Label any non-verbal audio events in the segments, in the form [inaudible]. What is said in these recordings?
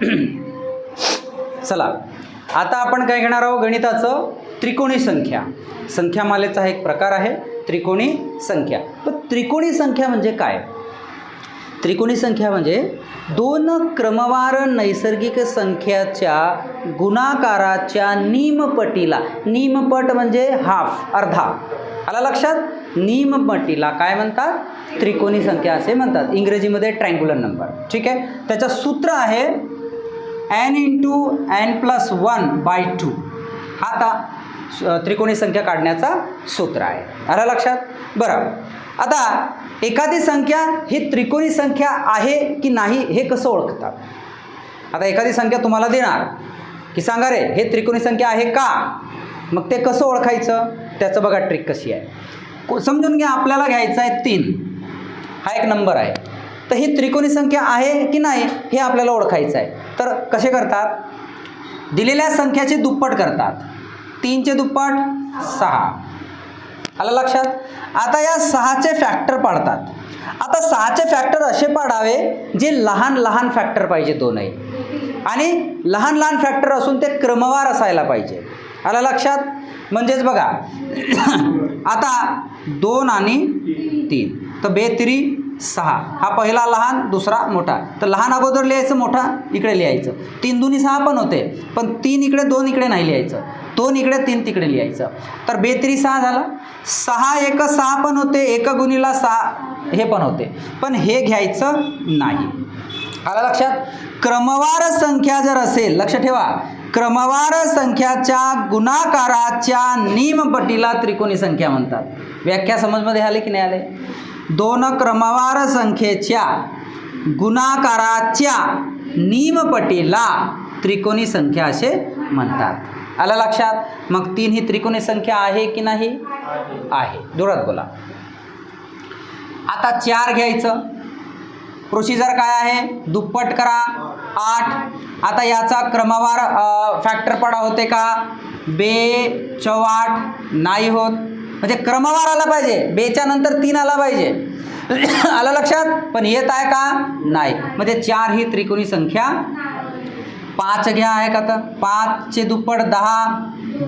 [clears throat] चला. आता आपण काय घेणार आहोत? गणिताचं त्रिकोणी संख्या. संख्यामालेचा हा एक प्रकार आहे त्रिकोणी संख्या. पण त्रिकोणी संख्या म्हणजे काय? त्रिकोणी संख्या म्हणजे दोन क्रमवार नैसर्गिक संख्याच्या गुणाकाराच्या निमपटीला. निमपट म्हणजे हाफ अर्धा. आला लक्षात? निमपटीला काय म्हणतात? त्रिकोणी संख्या असे म्हणतात. इंग्रजीमध्ये ट्रँग्युलर नंबर ठीक आहे? त्याचं सूत्र आहे N into N plus one by two. हा आता त्रिकोणी संख्या काढण्याचा सूत्र आहे. आलं लक्षात? बरं. आता एखादी संख्या ही त्रिकोणी संख्या आहे की नाही हे कसं ओळखतात? आता एखादी संख्या तुम्हाला देणार. की सांगा रे हे त्रिकोणी संख्या आहे का? मग ते कसं ओळखायचं? त्याचं बघा ट्रिक कशी आहे. को- समजून घ्या आपल्याला घ्यायचं आहे तीन. हा एक नंबर आहे. तर ही त्रिकोणी संख्या आहे की नाही हे आपल्याला ओळखायचं आहे. तर कसे करतात? दिलेल्या संख्याचे दुप्पट करतात. तीनचे दुप्पट सहा. आलं लक्षात? आता या सहाचे फॅक्टर पाडतात. आता सहाचे फॅक्टर असे पाडावे जे लहान लहान फॅक्टर पाहिजे दोनही. आणि लहान लहान फॅक्टर असून ते क्रमवार असायला पाहिजे. आलं लक्षात? म्हणजेच बघा [coughs] आता दोन आणि तीन. तर बेतिरी सहा. हा पहिला लहान दुसरा मोठा. तर लहान अगोदर लिहायचं मोठा इकडे लिहायचं. तीन दोन्ही सहा पण होते पण तीन इकडे दोन इकडे नाही लिहायचं. दोन इकडे तीन तिकडे लिहायचं. तर बेत्री सहा झाला. सहा एक सहा पण होते एक गुणीला सहा हे पण होते. पण हे घ्यायचं नाही. आला लक्षात? क्रमवार संख्या जर असेल लक्ष ठेवा. क्रमवार संख्याच्या गुणाकाराच्या निमपटीला त्रिकोणी संख्या म्हणतात. व्याख्या समजमध्ये आले की नाही आले? दोन क्रमवार संख्येच्या गुणाकाराच्या निमपटीला त्रिकोणी संख्या असे म्हणतात. आलं लक्षात? मग तीन ही त्रिकोणी संख्या आहे की नाही? आहे. जोरात बोला. आता चार घ्यायचं. प्रोसिजर काय आहे? दुप्पट करा. आठ. आता याचा क्रमवार फॅक्टर पडा होते का? बे चौआठ. नाही होत. म्हणजे क्रमवार आला पाहिजे. बेच्या नंतर तीन आला पाहिजे. [coughs] आलं लक्षात? पण येत आहे का? नाही. म्हणजे चार ही त्रिकोणी संख्या पाच घ्या आहे का तर पाचचे दुप्पट दहा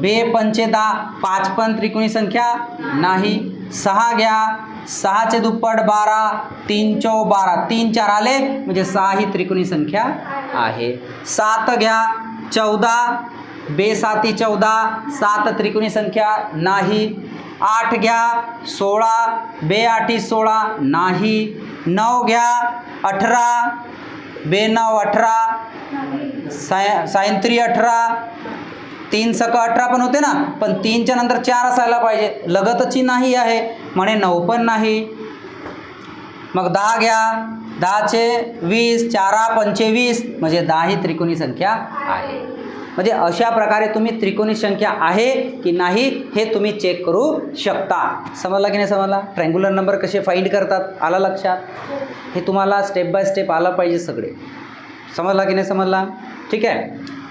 बे पंचे दहा पाच पण त्रिकोणी संख्या नाही. सहा घ्या. सहाचे दुप्पट बारा तीन चौ बारा. तीन चार आले म्हणजे सहा ही त्रिकोणी संख्या आहे. सात घ्या. चौदा. बे साती चौदा. सात त्रिकोणी संख्या नाही. आठ घ्या सोळा बे आठी सोळा नाही. नऊ घ्या अठरा. बे नऊ अठरा. साय सायंत्री अठरा. तीन सक अठरा पण होते ना पण तीनच्या नंतर चार असायला पाहिजे. लगतची नाही आहे म्हणे नऊ पण नाही. मग दहा घ्या दहाचे वीस चारा पंचेवीस म्हणजे दहा ही त्रिकोणी संख्या आहे. म्हणजे अशा प्रकारे तुम्ही त्रिकोणी संख्या आहे की नाही हे तुम्ही चेक करू शकता. समजला की नाही समजला? ट्रँग्युलर नंबर कसे फाईंड करतात? आला लक्षात? हे तुम्हाला स्टेप बाय स्टेप आलं पाहिजे सगळे. समजला की नाही समजला? ठीक आहे?